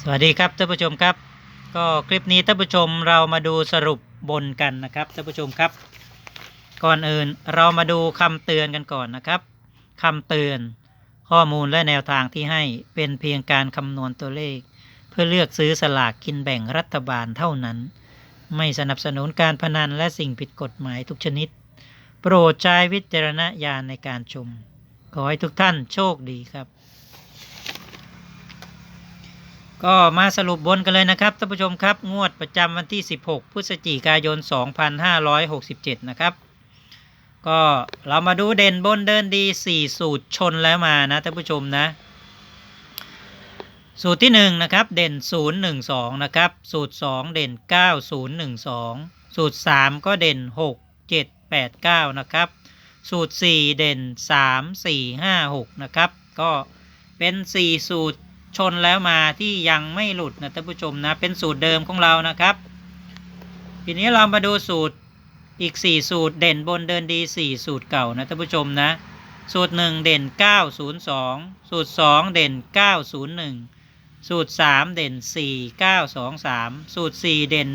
สวัสดีครับท่านผู้ชมครับ ก็คลิปนี้ท่านผู้ชมเรามาดูสรุปบนกันนะครับท่านผู้ชมครับ ก่อนอื่นเรามาดูคำเตือนกันก่อนนะครับคำเตือนข้อมูลและแนวทางที่ให้เป็นเพียงการคำนวณตัวเลข เพื่อเลือกซื้อสลากกินแบ่งรัฐบาลเท่านั้น ไม่สนับสนุนการพนันและสิ่งผิดกฎหมายทุกชนิด โปรดใช้วิจารณญาณในการชมขอให้ทุกท่านโชคดีครับ ก็มาสรุปบนกันเลยนะครับท่านผู้ชมครับงวดประจำวันที่ 16 พฤศจิกายน 2567 นะครับ ก็เรามาดูเด่นบนเดินดี 4 สูตรชนแล้วมานะท่านผู้ชมนะ สูตรที่ 1 นะครับ เด่น 012 นะครับ สูตร 2 เด่น 9012 สูตร 3 ก็เด่น 6 7 8 9 นะครับ สูตร 4 เด่น 3 4 5 6 นะครับ ก็เป็น 4 สูตร ชนแล้วมาที่ยังไม่หลุดนะท่านผู้ชมนะ เป็นสูตรเดิมของเรานะครับ ทีนี้เรามาดูสูตรอีก 4 สูตรเด่นบนเดินดี 4 สูตรเก่านะท่านผู้ชมนะ สูตร 1 เด่น 902 สูตร 2 เด่น 901 สูตร 3 เด่น 4923 สูตร 4 เด่น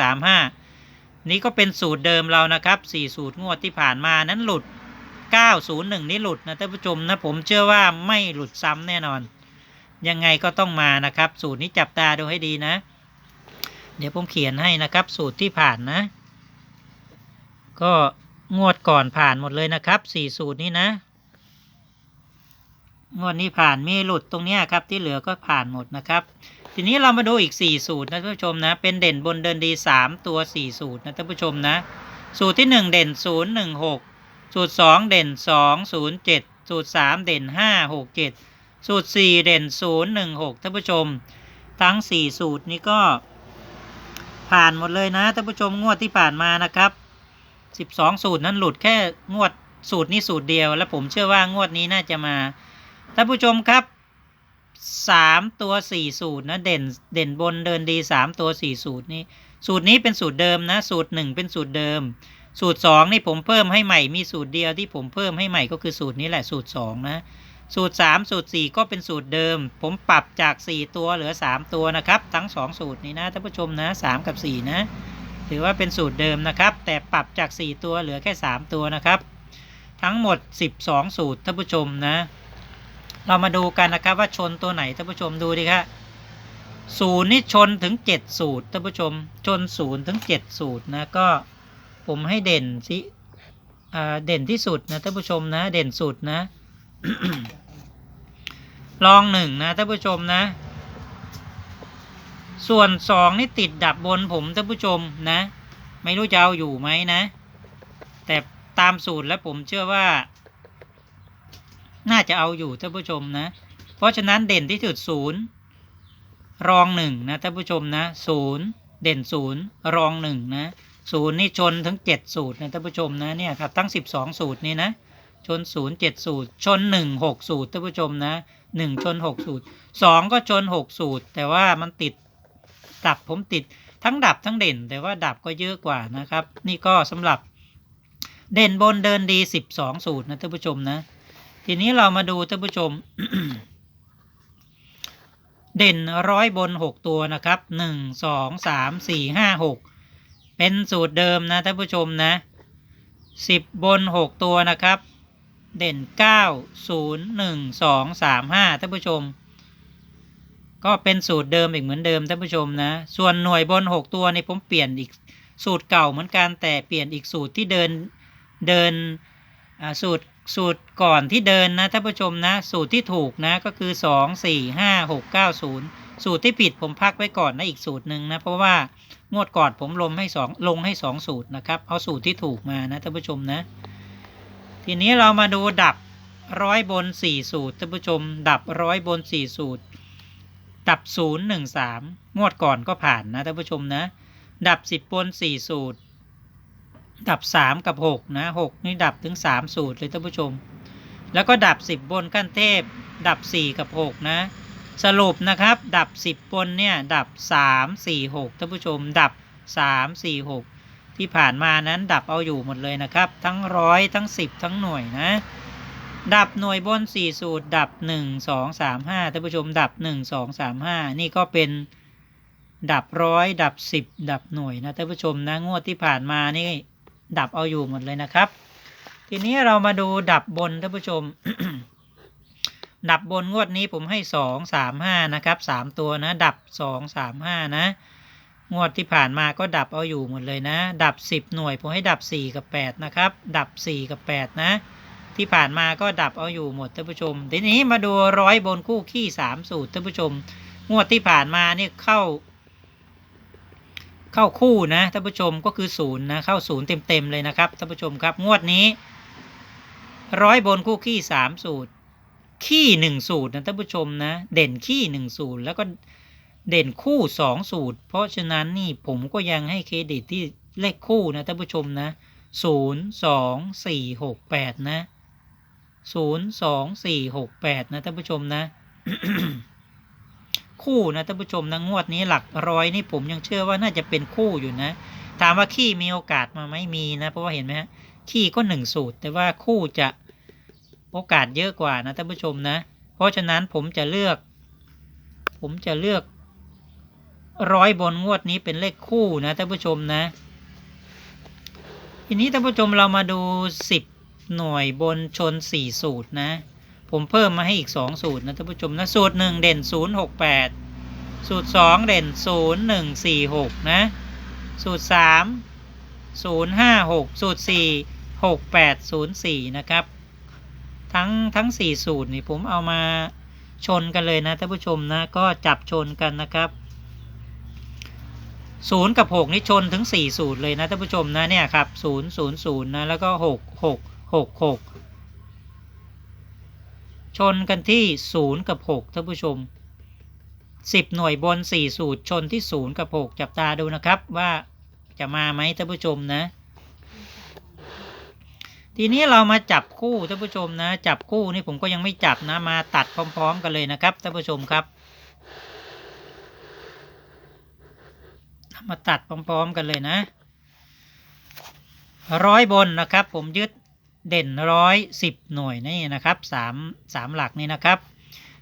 1235 นี่ก็เป็นสูตรเดิมเรานะครับ 4 สูตรงวดที่ผ่านมานั้นหลุด 901 นี่หลุดนะท่านผู้ชมนะผมเชื่อว่าไม่หลุดซ้ำแน่นอน ยังไงก็ต้องมานะครับ สูตรนี้จับตาดูให้ดีนะ เดี๋ยวผมเขียนให้นะครับ สูตรที่ผ่านนะ ก็งวดก่อนผ่านหมดเลยนะครับสี่สูตรนี้นะ งวดนี้ผ่านมีหลุดตรงนี้ครับ ที่เหลือก็ผ่านหมดนะครับ ทีนี้เรามาดูอีก4สูตรนะท่านผู้ชมนะ เป็นเด่นบนเดินดี 3 ตัว 4 สูตรนะท่านผู้ชมนะ สูตรที่ 1 เด่น 0 1 6 สูตร 2 เด่น 2 0 7 สูตร 3 เด่น 5 6 7 สูตร 4 เด่น 0 1 6ท่านผู้ชม ทั้ง 4 สูตรนี้ก็ ผ่านหมดเลยนะท่านผู้ชมงวดที่ผ่านมานะครับ 12 สูตรนั้นหลุดแค่งวดสูตรนี้สูตรเดียว และผมเชื่อว่างวดนี้น่าจะมาท่านผู้ชมครับ 3 ตัว 4 สูตรนะเด่นเด่นบนเดินดี 3 ตัว 4 สูตรนี้ สูตรนี้เป็นสูตรเดิมนะ สูตร 1 เป็นสูตรเดิม สูตร 2 นี่ผมเพิ่มให้ใหม่มีสูตรเดียวที่ผมเพิ่มให้ใหม่ก็คือสูตรนี้แหละสูตร 2 นะ สูตร 3 สูตร 4 ก็เป็นสูตรเดิม ผมปรับจาก 4 ตัวเหลือ 3 ตัวนะครับ ทั้ง 2 สูตรนี้นะท่านผู้ชมนะ 3 กับ 4 นะ ถือว่าเป็นสูตรเดิมนะครับ แต่ปรับจาก 4 ตัวเหลือแค่ 3 ตัวนะครับ ทั้งหมด 12 สูตรท่านผู้ชมนะ เรามาดูกันนะครับว่าชนตัวไหนท่านผู้ชมดูดิครับศูนย์นี่ชนถึง 7 สูตรท่านผู้ชม ชนศูนย์ถึง 7 สูตรนะก็ผมให้เด่นสิเด่นที่สุดนะท่านผู้ชมนะ เด่นสุดนะ ลองหนึ่งนะท่านผู้ชมนะ ส่วนสองนี่ติดดับบนผมท่านผู้ชมนะ ไม่รู้จะเอาอยู่ไหมนะ แต่ตามสูตรแล้วผมเชื่อว่า น่าจะเอาอยู่ท่านผู้ชมนะ เพราะฉะนั้นเด่นที่สุดศูนย์รองหนึ่งนะท่านผู้ชมนะศูนย์เด่นศูนย์รองหนึ่งนะศูนย์นี่ชนทั้งเจ็ดสูตรนะท่านผู้ชมนะเนี่ยครับ ทั้งสิบสองสูตรนี่นะ ชนศูนย์เจ็ดสูตร ชนหนึ่งหกสูตรท่านผู้ชมนะ หนึ่งชนหกสูตรสองก็ชนหกสูตร แต่ว่ามันติดดับผมติดทั้งดับทั้งเด่น แต่ว่าดับก็เยอะกว่านะครับ นี่ก็สำหรับเด่นบนเดินดีสิบสองสูตรนะท่านผู้ชมนะ ทีนี้เรามาดูท่านผู้ชม เด่นร้อยบนหกตัวนะครับหนึ่งสองสามสี่ห้าหกเป็นสูตรเดิมนะท่านผู้ชมนะสิบบนหกตัวนะครับ เด่นเก้าศูนย์หนึ่งสองสามห้าท่านผู้ชม ก็เป็นสูตรเดิมอีกเหมือนเดิมท่านผู้ชมนะ ส่วนหน่วยบนหกตัวนี่ผมเปลี่ยนอีกสูตรเก่าเหมือนกันแต่เปลี่ยนอีกสูตรที่เดินเดินอ่าสูตรสูตรก่อนที่เดินนะท่านผู้ชมนะ สูตรที่ถูกนะก็คือ2 4 5 6 9 0สูตรที่ผิดผมพักไว้ก่อนนะอีกสูตรหนึ่งนะเพราะว่างวดก่อนผมลงให้สองลงให้สองสูตรนะครับเอาสูตรที่ถูกมานะท่านผู้ชมนะ ทีนี้เรามาดูดับร้อยบน4สูตรท่านผู้ชม ดับร้อยบน4สูตร ดับ0 1 3งสามมวดก่อนก็ผ่านนะท่านผู้ชมนะ ดับ10บบน4สูตร ดับ3กับ6นะ6นี่ดับถึง3สูตรเลยท่านผู้ชม แล้วก็ดับ10บบนขั้นเทพ ดับ4กับ6นะ สรุปนะครับ ดับ10บบนเนี่ย ดับ3 4 6ท่านผู้ชม ดับ3 4 6 ที่ผ่านมานั้นดับเอาอยู่หมดเลยนะครับ ทั้งร้อยทั้ง 10 ทั้งหน่วยนะ ดับหน่วยบนสี่สูตร ดับหนึ่งสองสามห้าท่านผู้ชมดับหนึ่งสองสามห้านี่ก็เป็นดับร้อยดับสิบดับหน่วยนะท่านผู้ชมนะงวดที่ผ่านมานี่ดับเอาอยู่หมดเลยนะครับ ทีนี้เรามาดูดับบนท่านผู้ชม ดับบนงวดนี้ผมให้สองสามห้านะครับสามตัวนะ ดับสองสามห้านะ งวดที่ผ่านมาก็ดับเอาอยู่หมดเลยนะ ดับสิบหน่วยผมให้ดับสี่กับแปดนะครับ ดับสี่กับแปดนะ ที่ผ่านมาก็ดับเอาอยู่หมดท่านผู้ชม ทีนี้มาดูร้อยบนคู่ขี้สามสูตรท่านผู้ชม งวดที่ผ่านมานี่เข้า เข้าคู่นะท่านผู้ชมก็คือศูนย์นะเข้าศูนย์เต็มๆเลยนะครับท่านผู้ชมครับงวดนี้ร้อยบนคู่ขี้สามสูตร ขี้หนึ่งสูตรนะท่านผู้ชมนะ เด่นขี้หนึ่งสูตรแล้วก็ เด่นคู่สองสูตร เพราะฉะนั้นนี่ผมก็ยังให้เครดิตที่เลขคู่นะท่านผู้ชมนะศูนย์สองสี่หกแปดนะศูนย์สองสี่หกแปดนะท่านผู้ชมนะ คู่นะท่านผู้ชมนะงวดนี้หลักร้อยนี่ผมยังเชื่อว่าน่าจะเป็นคู่อยู่นะ ถามว่าขี้มีโอกาสมาไหมมีนะ เพราะว่าเห็นไหมฮะขี้ก็หนึ่งสูตร แต่ว่าคู่จะโอกาสเยอะกว่านะท่านผู้ชมนะ เพราะฉะนั้นผมจะเลือก ผมจะเลือก ร้อยบนงวดนี้เป็นเลขคู่นะท่านผู้ชมนะ ทีนี้ท่านผู้ชมเรามาดูสิบหน่วยบนชนสี่สูตรนะ ผมเพิ่มมาให้อีกสองสูตรนะท่านผู้ชมนะสูตรหนึ่งเด่นศูนย์หกแปดสูตรสองเด่นศูนย์หนึ่งสี่หกนะ สูตรสามศูนย์ห้าหกสูตรสี่หกแปดศูนย์สี่นะครับ ทั้งทั้งสี่สูตรนี่ผมเอามาชนกันเลยนะท่านผู้ชมนะก็จับชนกันนะครับ ศูนย์กับหกนี่ชนถึงสี่สูตรเลยนะท่านผู้ชมนะเนี่ยครับศูนย์ศูนย์ศูนย์นะแล้วก็หกหกหกหกชนกันที่ศูนย์กับหกท่านผู้ชมสิบหน่วยบนสี่สูตรชนที่ศูนย์กับหกจับตาดูนะครับว่าจะมาไหมท่านผู้ชมนะ ทีนี้เรามาจับคู่ท่านผู้ชมนะ จับคู่นี่ผมก็ยังไม่จับนะมาตัดพร้อม ๆ กันเลยนะครับท่านผู้ชมครับ มาตัดพร้อม ๆ กันเลยนะร้อยบนนะครับ ผมยึดเด่นร้อยสิบหน่วยนี่นะครับสามสามหลักนี่นะครับ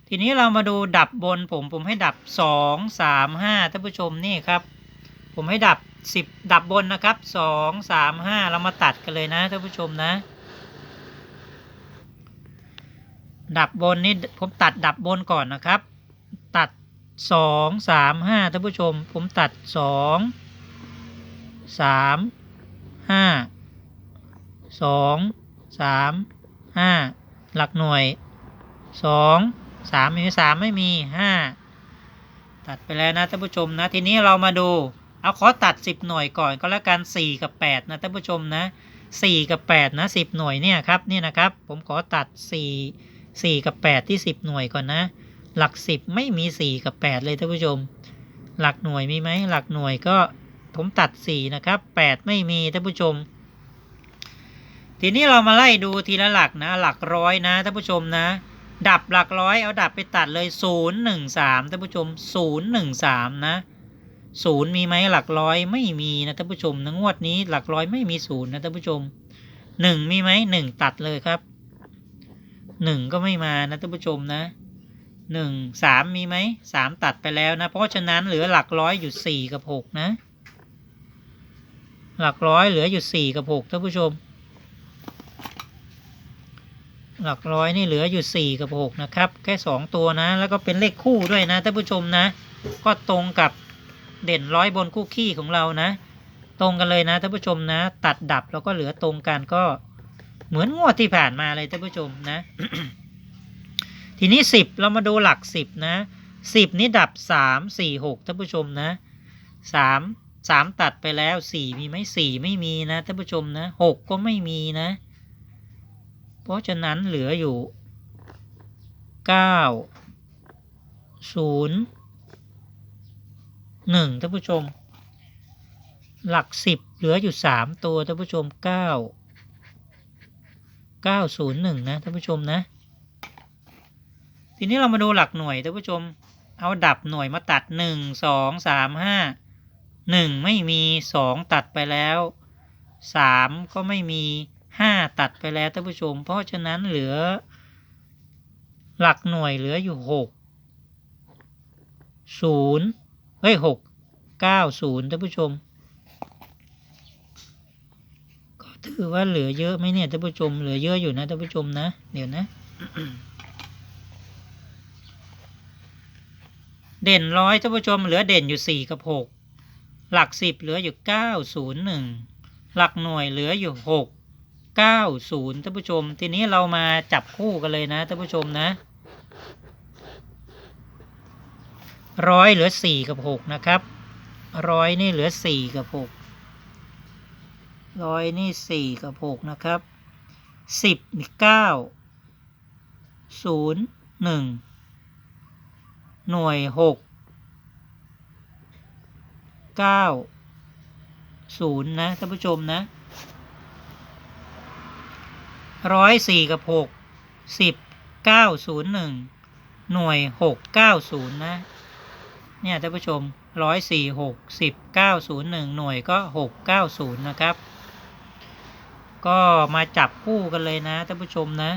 ทีนี้เรามาดูดับบนผมผมให้ดับสองสามห้าท่านผู้ชมนี่ครับ ผมให้ดับสิบดับบนนะครับสองสามห้าเรามาตัดกันเลยนะท่านผู้ชมนะ ดับบนนี่ผมตัดดับบนก่อนนะครับ สองสามห้าท่านผู้ชม ผมตัดสองสามห้าสองสามห้าหลักหน่วยสองสามมีสามไม่มีห้าตัดไปแล้วนะท่านผู้ชมนะ ทีนี้เรามาดู เอาขอตัดสิบหน่วยก่อนก็แล้วกันสี่กับแปดนะท่านผู้ชมนะสี่กับแปดนะสิบหน่วยเนี่ยครับนี่นะครับ ผมขอตัดสี่สี่กับแปดที่สิบหน่วยก่อนนะ หลักสิบไม่มีสี่กับแปดเลยท่านผู้ชม หลักหน่วยมีไหมหลักหน่วยก็ผมตัดสี่นะครับแปดไม่มีท่านผู้ชม ทีนี้เรามาไล่ดูทีละหลักนะ หลักร้อยนะท่านผู้ชมนะ ดับหลักร้อยเอาดับไปตัดเลยศูนย์หนึ่งสามท่านผู้ชมศูนย์หนึ่งสามนะศูนย์มีไหมหลักร้อยไม่มีนะท่านผู้ชมนะงวดนี้หลักร้อยไม่มีศูนย์นะท่านผู้ชมหนึ่งมีไหมหนึ่งตัดเลยครับหนึ่งก็ไม่มานะท่านผู้ชมนะ หนึ่งสามมีไหมสามตัดไปแล้วนะ เพราะฉะนั้นเหลือหลักร้อยอยู่สี่กับหกนะ หลักร้อยเหลืออยู่สี่กับหกท่านผู้ชม หลักร้อยนี่เหลืออยู่สี่กับหกนะครับ แค่สองตัวนะ แล้วก็เป็นเลขคู่ด้วยนะท่านผู้ชมนะ ก็ตรงกับเด่นร้อยบนคู่ขี้ของเรานะ ตรงกันเลยนะท่านผู้ชมนะ ตัดดับแล้วก็เหลือตรงกันก็เหมือนงวดที่ผ่านมาเลยท่านผู้ชมนะ ทีนี้สิบเรามาดูหลักสิบนะสิบนี้ดับสามสี่หกท่านผู้ชมนะสามสามตัดไปแล้วสี่มีไหมสี่ไม่มีนะท่านผู้ชมนะหกก็ไม่มีนะ เพราะฉะนั้นเหลืออยู่เก้าศูนย์หนึ่งท่านผู้ชม หลักสิบเหลืออยู่สามตัวท่านผู้ชมเก้าเก้าศูนย์หนึ่งนะท่านผู้ชมนะ ทีนี้เรามาดูหลักหน่วยท่านผู้ชม เอาดับหน่วยมาตัดหนึ่งสองสามห้าหนึ่งไม่มีสองตัดไปแล้วสามก็ไม่มีห้าตัดไปแล้วท่านผู้ชม เพราะฉะนั้นเหลือ หลักหน่วยเหลืออยู่หกศูนย์เฮ้ยหกเก้าศูนย์ท่านผู้ชม ก็ถือว่าเหลือเยอะไหมเนี่ยท่านผู้ชม เหลือเยอะอยู่นะท่านผู้ชมนะ เดี๋ยวนะ เด่นร้อยท่านผู้ชมเหลือเด่นอยู่สี่กับหกหลักสิบเหลืออยู่เก้าศูนย์หนึ่งหลักหน่วยเหลืออยู่หกเก้าศูนย์ท่านผู้ชม ทีนี้เรามาจับคู่กันเลยนะท่านผู้ชมนะร้อยเหลือสี่กับหกนะครับร้อยนี่เหลือสี่กับหกร้อยนี่สี่กับหกนะครับสิบนี่เก้าศูนย์หนึ่ง หน่วยหกเก้าศูนย์นะท่านผู้ชมนะร้อยสี่กับหกสิบเก้าศูนย์หนึ่งหน่วยหกเก้าศูนย์นะ เนี่ยท่านผู้ชมร้อยสี่หกสิบเก้าศูนย์หนึ่งหน่วยก็หกเก้าศูนย์นะครับ ก็มาจับคู่กันเลยนะท่านผู้ชมนะ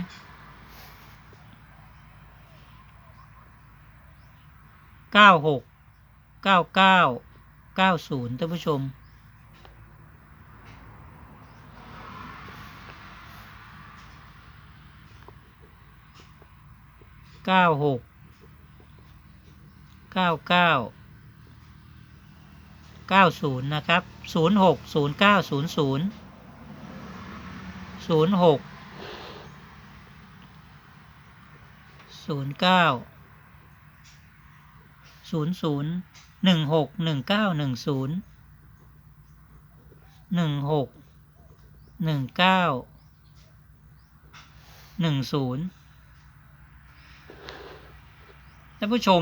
เก้าหกเก้าเก้าเก้าศูนย์ท่านผู้ชม เก้าหกเก้าเก้าเก้าศูนย์นะครับศูนย์หกศูนย์เก้าศูนย์ศูนย์ศูนย์หกศูนย์เก้า ศูนย์ศูนย์หนึ่งหกหนึ่งเก้าหนึ่งศูนย์หนึ่งหกหนึ่งเก้าหนึ่งศูนย์ท่านผู้ชม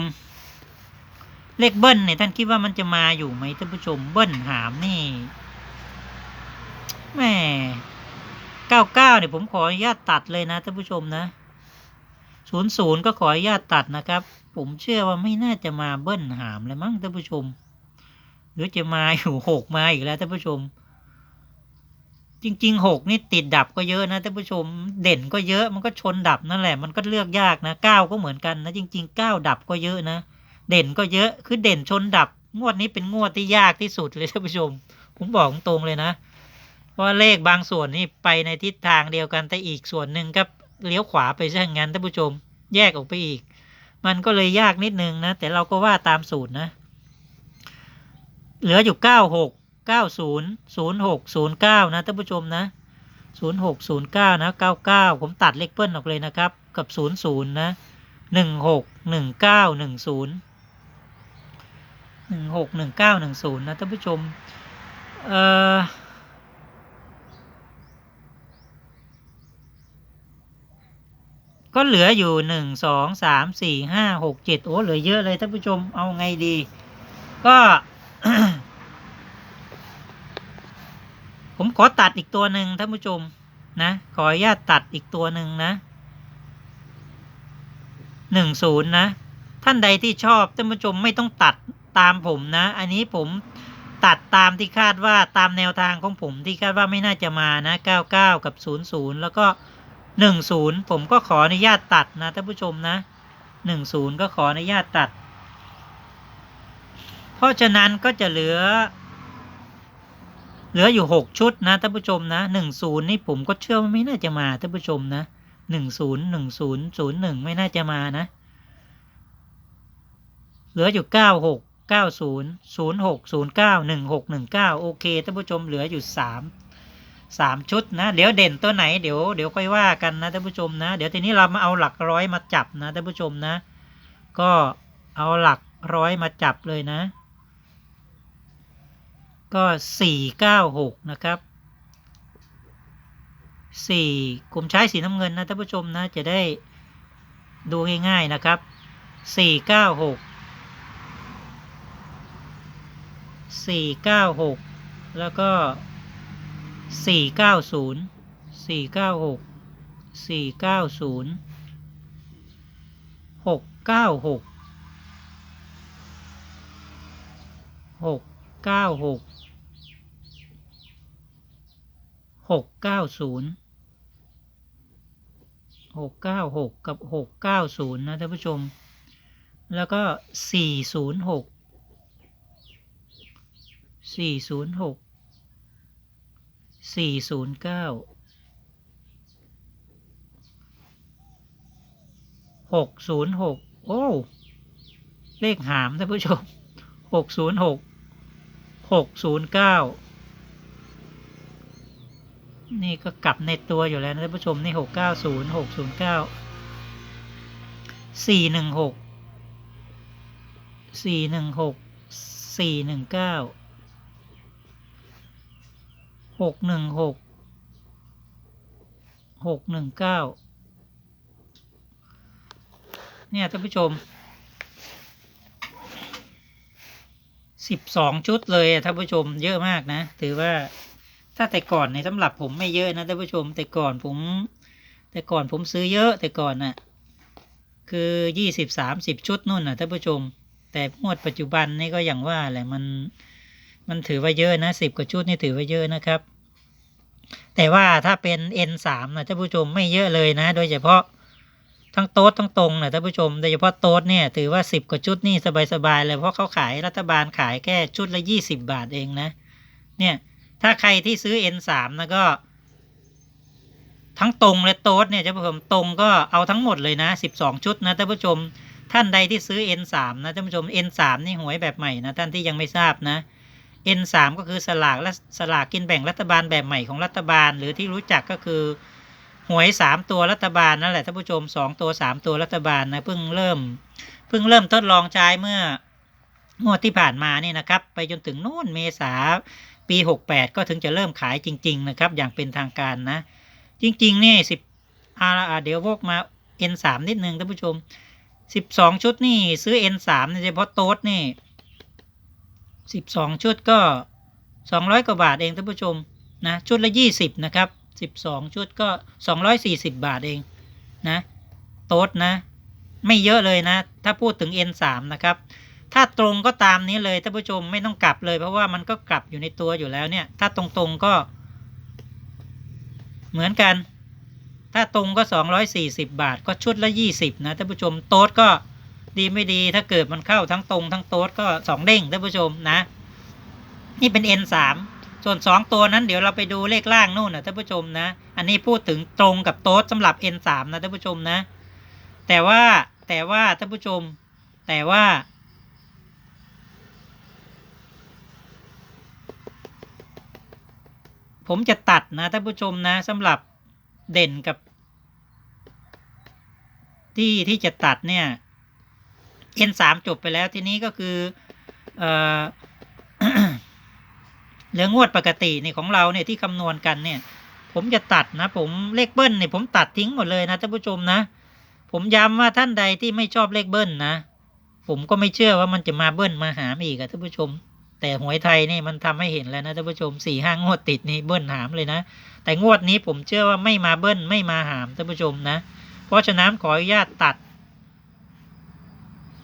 เลขเบิ้ลเนี่ยท่านคิดว่ามันจะมาอยู่ไหมท่านผู้ชมเบิ้ลหามนี่แม่เก้าเก้าเนี่ยผมขออนุญาตตัดเลยนะท่านผู้ชมนะ ศูนย์ศูนย์ก็ขออนุญาตตัดนะครับ ผมเชื่อว่าไม่น่าจะมาเบิ้ลหามเลยมั้งท่านผู้ชม หรือจะมาอยู่หกมาอีกแล้วท่านผู้ชม จริงๆหกนี่ติดดับก็เยอะนะท่านผู้ชม เด่นก็เยอะมันก็ชนดับนั่นแหละ มันก็เลือกยากนะเก้าก็เหมือนกันนะจริงๆเก้าดับก็เยอะนะ เด่นก็เยอะคือเด่นชนดับ งวดนี้เป็นงวดที่ยากที่สุดเลยท่านผู้ชม ผมบอกตรงเลยนะ เพราะว่าเลขบางส่วนนี่ไปในทิศทางเดียวกันแต่อีกส่วนหนึ่งครับ เลี้ยวขวาไปซะงั้นท่านผู้ชม แยกออกไปอีก มันก็เลยยากนิดนึงนะ แต่เราก็ว่าตามสูตรนะ เหลืออยู่เก้าหกเก้าศูนะท่านผู้ชมนะศูนย์หกศูนะเก้าเก้าผมตัดเลขเปิ้ลออกเลยนะครับ กับศูนะหนึ่งหกหนึ่งเก้าหนึ่งศูนย์หนึ่งหกหนึ่งเก้าหนึ่งศูนย์นะท่านผู้ชม เอ่อ ก็เหลืออยู่หนึ่งสองสามสี่ห้าหกเจ็ดโอ้เหลือเยอะเลยท่านผู้ชมเอาไงดี ก็ผมขอตัดอีกตัวหนึ่งท่านผู้ชมนะขออนุญาตตัดอีกตัวหนึ่งนะหนึ่งศูนย์นะ ท่านใดที่ชอบท่านผู้ชมไม่ต้องตัดตามผมนะ อันนี้ผมตัดตามที่คาดว่าตามแนวทางของผมที่คาดว่าไม่น่าจะมานะเก้าเก้ากับศูนย์ศูนย์แล้วก็ หนึ่งศูนย์ผมก็ขออนุญาตตัดนะท่านผู้ชมนะหนึ่งศูนย์ก็ขออนุญาตตัด เพราะฉะนั้นก็จะเหลือ เหลืออยู่หกชุดนะท่านผู้ชมนะหนึ่งศูนย์นี่ผมก็เชื่อว่าไม่น่าจะมาท่านผู้ชมนะหนึ่งศูนย์หนึ่งศูนย์ศูนย์หนึ่งไม่น่าจะมานะ เหลืออยู่เก้าหกเก้าศูนย์ศูนย์หกศูนย์เก้าหนึ่งหกหนึ่งเก้าโอเคท่านผู้ชมเหลืออยู่สาม สามชุดนะเดี๋ยวเด่นตัวไหนเดี๋ยวเดี๋ยวค่อยว่ากันนะท่านผู้ชมนะ เดี๋ยวทีนี้เรามาเอาหลักร้อยมาจับนะท่านผู้ชมนะ ก็เอาหลักร้อยมาจับเลยนะ ก็สี่เก้าหกนะครับสี่ผมใช้สีน้ำเงินนะท่านผู้ชมนะจะได้ดูง่ายๆนะครับสี่เก้าหกสี่เก้าหกแล้วก็ สี่เก้าศูนย์สี่เก้าหกสี่เก้าศูนย์หกเก้าหกหกเก้าหกหกเก้าศูนย์หกเก้าหกกับหกเก้าศูนย์นะท่านผู้ชม แล้วก็สี่ศูนย์หกสี่ศูนย์หก สี่ศูนย์เก้าหกศูนย์หกโอ้ เลขหามท่านผู้ชมหกศูนย์หกหกศูนย์เก้านี่ก็กลับในตัวอยู่แล้วนะท่านผู้ชม นี่หกเก้าศูนย์หกศูนย์เก้าสี่หนึ่งหกสี่หนึ่งหกสี่หนึ่งเก้า หกหนึ่งหกหกหนึ่งเก้าเนี่ยท่านผู้ชมสิบสองชุดเลยท่านผู้ชมเยอะมากนะ ถือว่าถ้าแต่ก่อนในสำหรับผมไม่เยอะนะท่านผู้ชม แต่ก่อนผม แต่ก่อนผมซื้อเยอะแต่ก่อนน่ะคือยี่สิบสามสิบชุดนู่นน่ะท่านผู้ชม แต่งวดปัจจุบันนี่ก็อย่างว่าแหละมัน มันถือว่าเยอะนะสิบกว่าชุดนี่ถือว่าเยอะนะครับ แต่ว่าถ้าเป็น N สามนะท่านผู้ชมไม่เยอะเลยนะ โดยเฉพาะทั้งโต๊ดทั้งตรงนะท่านผู้ชม โดยเฉพาะโต๊ดเนี่ยถือว่าสิบกว่าชุดนี่สบายๆเลยเพราะเขาขายรัฐบาลขายแค่ชุดละยี่สิบบาทเองนะ เนี่ยถ้าใครที่ซื้อ N3 นะก็ทั้งตรงและโต๊ดเนี่ยท่านผู้ชมตรงก็เอาทั้งหมดเลยนะสิบสองชุดนะท่านผู้ชม ท่านใดที่ซื้อ N3 นะท่านผู้ชม N3 นี่หวยแบบใหม่นะท่านที่ยังไม่ทราบนะ N3 ก็คือสลากและสลากกินแบ่งรัฐบาลแบบใหม่ของรัฐบาล หรือที่รู้จักก็คือหวยสามตัวรัฐบาลนั่นแหละท่านผู้ชมสองตัวสามตัวรัฐบาลนะเพิ่งเริ่มเพิ่งเริ่มทดลองใช้เมื่องวดที่ผ่านมานี่นะครับ ไปจนถึงนู่นเมษาปีหกแปดก็ถึงจะเริ่มขายจริง ๆ นะครับ อย่างเป็นทางการนะ จริง ๆ นี่สิอาอ่าเดี๋ยววกมา N3 นิดนึงท่านผู้ชมสิบสองชุดนี่ซื้อ N3 เฉพาะโต๊ดนี่ สิบสองชุดก็สองร้อยกว่าบาทเองท่านผู้ชมนะชุดละยี่สิบนะครับสิบสองชุดก็สองร้อยสี่สิบบาทเองนะโต๊ดนะ ไม่เยอะเลยนะ ถ้าพูดถึง N3 นะครับ ถ้าตรงก็ตามนี้เลยท่านผู้ชมไม่ต้องกลับเลย เพราะว่ามันก็กลับอยู่ในตัวอยู่แล้วเนี่ย ถ้าตรงๆก็ เหมือนกัน ถ้าตรงก็สองร้อยสี่สิบาท ก็ชุดละยี่สิบนะท่านผู้ชมโต๊ดก็ ดีไม่ดีถ้าเกิดมันเข้าทั้งตรงทั้งโต๊ดก็สองเด้งท่านผู้ชมนะ นี่เป็น N3 ส่วนสองตัวนั้นเดี๋ยวเราไปดูเลขล่างนู่นนะท่านผู้ชมนะ อันนี้พูดถึงตรงกับโต๊ดสำหรับ N3 นะท่านผู้ชมนะ แต่ว่าแต่ว่าท่านผู้ชม แต่ว่าผมจะตัดนะท่านผู้ชมนะสำหรับเด่นกับ ที่ที่จะตัดเนี่ย N3 จบไปแล้วทีนี้ก็คือเอ่อเหลืองวดปกตินี่ของเราเนี่ยที่คำนวณกันเนี่ย ผมจะตัดนะ ผมเลขเบิ้ลเนี่ยผมตัดทิ้งหมดเลยนะท่านผู้ชมนะ ผมย้ำว่าท่านใดที่ไม่ชอบเลขเบิ้ลนะ ผมก็ไม่เชื่อว่ามันจะมาเบิ้ลมาหามอีกอะท่านผู้ชม แต่หวยไทยนี่มันทำให้เห็นแล้วนะท่านผู้ชมสี่ห้างวดติดนี่เบิ้ลหามเลยนะ แต่งวดนี้ผมเชื่อว่าไม่มาเบิ้ลไม่มาหามท่านผู้ชมนะ เพราะฉะนั้นขออนุญาตตัด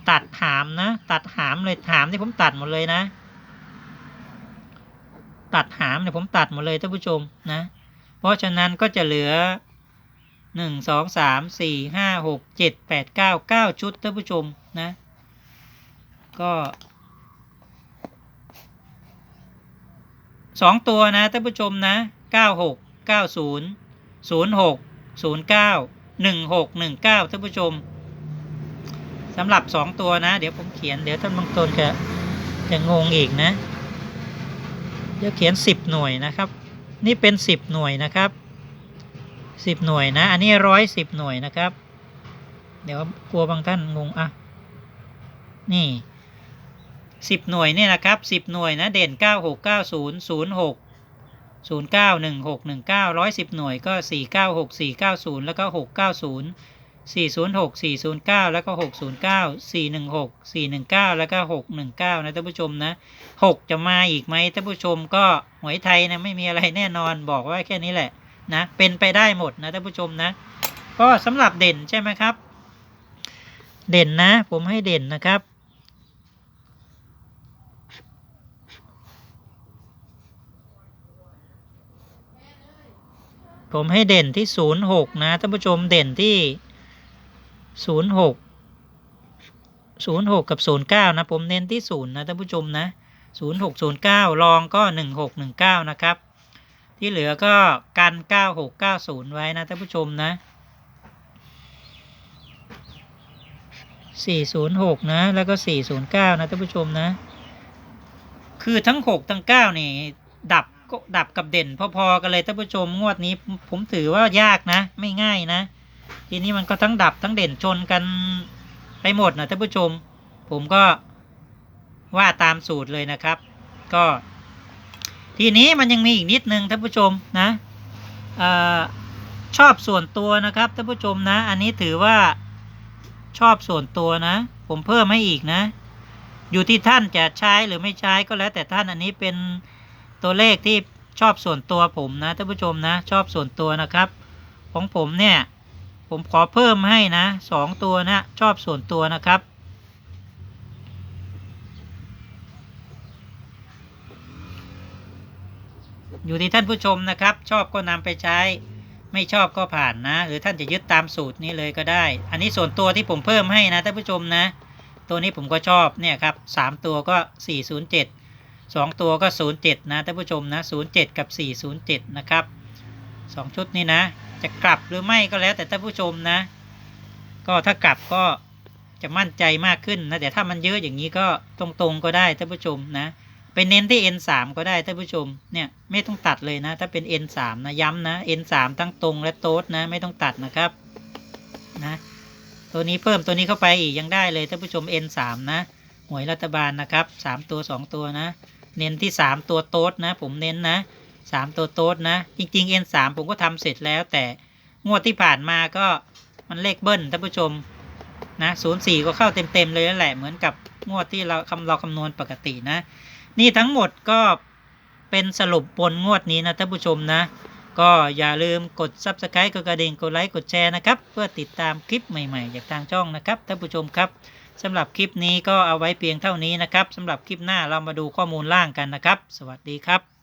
ตัดหามนะ ตัดหามเลยหามที่ผมตัดหมดเลยนะ ตัดหามเนี่ยผมตัดหมดเลยท่านผู้ชมนะ เพราะฉะนั้นก็จะเหลือหนึ่งสองสามสี่ห้าหกเจ็ดแปดเก้าเก้าชุดท่านผู้ชมนะ ก็สองตัวนะท่านผู้ชมนะเก้าหกเก้าศูนย์ศูนย์หกศูนย์เก้าหนึ่งหกหนึ่งเก้าท่านผู้ชม สำหรับสองตัวนะ เดี๋ยวผมเขียนเดี๋ยวท่านบางตนจะจะงงอีกนะ เดี๋ยวเขียนสิบหน่วยนะครับ นี่เป็นสิบหน่วยนะครับสิบหน่วยนะ อันนี้ร้อยสิบหน่วยนะครับ เดี๋ยวกลัวบางท่านงงอะนี่สิบหน่วยเนี่ยนะครับสิบหน่วยนะเด่นเก้าหกเก้าศูนย์ศูนย์หกศูนย์เก้าหนึ่งหกหนึ่งเก้าร้อยสิบหน่วยก็สี่เก้าหกสี่เก้าศูนย์แล้วก็หกเก้าศูนย์ สี่ศูนย์หกสี่ศูนย์เก้าแล้วก็หกศูนย์เก้าสี่หนึ่งหกสี่หนึ่งเก้าแล้วก็หกหนึ่งเก้านะท่านผู้ชมนะหกจะมาอีกไหมท่านผู้ชมก็หวยไทยนะไม่มีอะไรแน่นอนบอกว่าแค่นี้แหละนะเป็นไปได้หมดนะท่านผู้ชมนะ ก็สำหรับเด่นใช่ไหมครับ เด่นนะ ผมให้เด่นนะครับผผมให้เด่นที่ศูนย์หกนะท่านผู้ชมเด่นที่ ศูนย์หกศูนย์หกกับศูนย์เก้านะผมเน้นที่ศูนย์นะท่านผู้ชมนะศูนย์หกศูนย์เก้ารองก็หนึ่งหกหนึ่งเก้านะครับ ที่เหลือก็กันเก้าหกเก้าศูนย์ไว้นะท่านผู้ชมนะสี่ศูนย์หกนะ แล้วก็สี่ศูนย์เก้านะท่านผู้ชมนะ คือทั้งหกทั้งเก้านี่ ดับก็ดับกับเด่นพอๆกันเลยท่านผู้ชมงวดนี้ผมผมถือว่ายากนะ ไม่ง่ายนะ ทีนี้มันก็ทั้งดับทั้งเด่นชนกันไปหมดนะท่านผู้ชม ผมก็ว่าตามสูตรเลยนะครับ ก็ ทีนี้มันยังมีอีกนิดนึงท่านผู้ชมนะออชอบส่วนตัวนะครับท่านผู้ชมนะ อันนี้ถือว่าชอบส่วนตัวนะ ผมเพิ่มให้อีกนะ อยู่ที่ท่านจะใช้หรือไม่ใช้ก็แล้วแต่ท่านอันนี้เป็นตัวเลขที่ชอบส่วนตัวผมนะท่านผู้ชมนะ ชอบส่วนตัวนะครับ ของผมเนี่ย ผมขอเพิ่มให้นะสองตัวนะ ชอบส่วนตัวนะครับ อยู่ที่ท่านผู้ชมนะครับ ชอบก็นำไปใช้ ไม่ชอบก็ผ่านนะ หรือท่านจะยึดตามสูตรนี้เลยก็ได้ อันนี้ส่วนตัวที่ผมเพิ่มให้นะท่านผู้ชมนะ ตัวนี้ผมก็ชอบเนี่ยครับสามตัวก็สี่ศูนย์เจ็ดสองตัวก็ศูนย์เจ็ดนะท่านผู้ชมนะศูนย์เจ็ดกับสี่ศูนย์เจ็ดนะครับสองชุดนี้นะ จะกลับหรือไม่ก็แล้ว แต่ท่านผู้ชมนะ ก็ถ้ากลับก็จะมั่นใจมากขึ้นนะแต่ถ้ามันเยอะอย่างนี้ก็ตรงๆก็ได้ท่านผู้ชมนะไปเน้นที่ N3 ก็ได้ท่านผู้ชมเนี่ยไม่ต้องตัดเลยนะ ถ้าเป็น N3 นะย้ำนะ N3 ทั้งตรงและโต๊ดนะ ไม่ต้องตัดนะครับนะตัวนี้เพิ่มตัวนี้เข้าไปอีกยังได้เลยท่านผู้ชม N3 นะหวยรัฐบาลนะครับสามตัวสองตัวนะ เน้นที่สามตัวโต๊ดนะ ผมเน้นนะ สามตัวโต๊ดนะ จริงๆ N3 ผมก็ทำเสร็จแล้ว แต่งวดที่ผ่านมาก็มันเลขเบิ้ลท่านผู้ชมนะศูนย์สี่ก็เข้าเต็มๆเลยนั่นแหละเหมือนกับงวดที่เราคำเราคำนวณปกตินะ นี่ทั้งหมดก็เป็นสรุปบนงวดนี้นะท่านผู้ชมนะ ก็อย่าลืมกด subscribe กดกระดิ่งกดไลค์กดแชร์นะครับเพื่อติดตามคลิปใหม่ๆ จากทางช่องนะครับท่านผู้ชมครับสำหรับคลิปนี้ก็เอาไว้เพียงเท่านี้นะครับสำหรับคลิปหน้าเรามาดูข้อมูลล่างกันนะครับ สวัสดีครับ